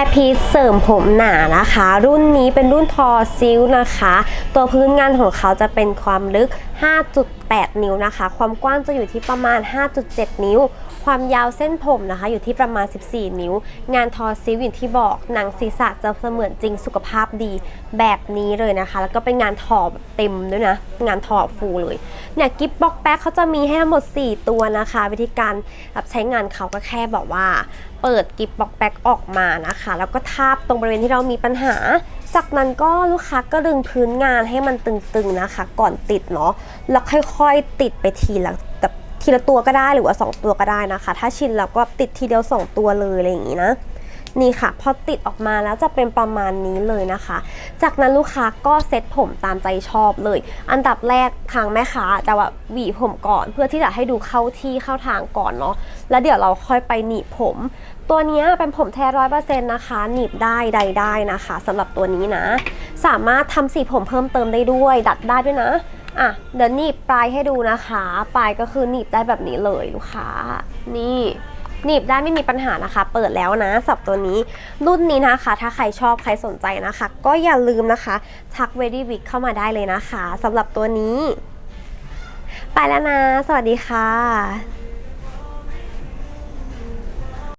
ร์พีซเสริมผมหนานะคะ รุ่นนี้เป็นรุ่นทอซิลนะคะ ตัวพื้นงานของเขาจะเป็นความลึก 5.8 นิ้วนะคะ ความกว้างจะอยู่ที่ประมาณ 5.7 นิ้ว ความยาวเส้นผมนะคะ อยู่ที่ประมาณ 14 นิ้ว งานทอซิลอย่างที่บอกหนังศีรษะจะเสมือนจริงสุขภาพดีแบบนี้เลยนะคะ แล้วก็เป็นงานทอแบบเต็มด้วยนะ งานทอฟูเลย เนี่ยกิฟบ็อกแป๊กเขาจะมีให้ทั้งหมด 4 ตัวนะคะ วิธีการรับใช้งานเขาก็แค่บอกว่า เปิดกิฟบ็อกแป๊กออกมานะคะ แล้วก็ทาบตรงบริเวณที่เรามีปัญหา จากนั้นก็ลูกค้าก็ดึงพื้นงานให้มันตึงๆนะคะ ก่อนติดเนาะแล้วค่อยๆติดไปทีละแบบทีละตัวก็ได้หรือว่า 2 ตัวก็ได้นะคะ ถ้าชินแล้วก็ติดทีเดียว 2 ตัวเลยอะไรอย่างนี้นะ นี่ค่ะ พอติดออกมาแล้วจะเป็นประมาณนี้เลยนะคะ จากนั้นลูกค้าก็เซ็ตผมตามใจชอบเลย อันดับแรกทางแม่ค้าจะว่าหวีผมก่อน เพื่อที่จะให้ดูเข้าที่เข้าทางก่อนเนาะแล้วเดี๋ยวเราค่อยไปหนีบผม ตัวนี้เป็นผมแท้ร้อยเปอร์เซ็นต์นะคะหนีบได้ใดได้นะคะสำหรับตัวนี้นะ สามารถทำสีผมเพิ่มเติมได้ด้วย ดัดได้ด้วยนะอะเดี๋ยวหนีบปลายให้ดูนะคะ ปลายก็คือหนีบได้แบบนี้เลยลูกค้านี่ หนีบได้ไม่มีปัญหานะคะ เปิดแล้วนะสับตัวนี้ รุ่นนี้นะคะ ถ้าใครชอบใครสนใจนะคะ ก็อย่าลืมนะคะทักเวดี้วิกเข้ามาได้เลยนะคะสำหรับตัวนี้ ไปแล้วนะ สวัสดีค่ะ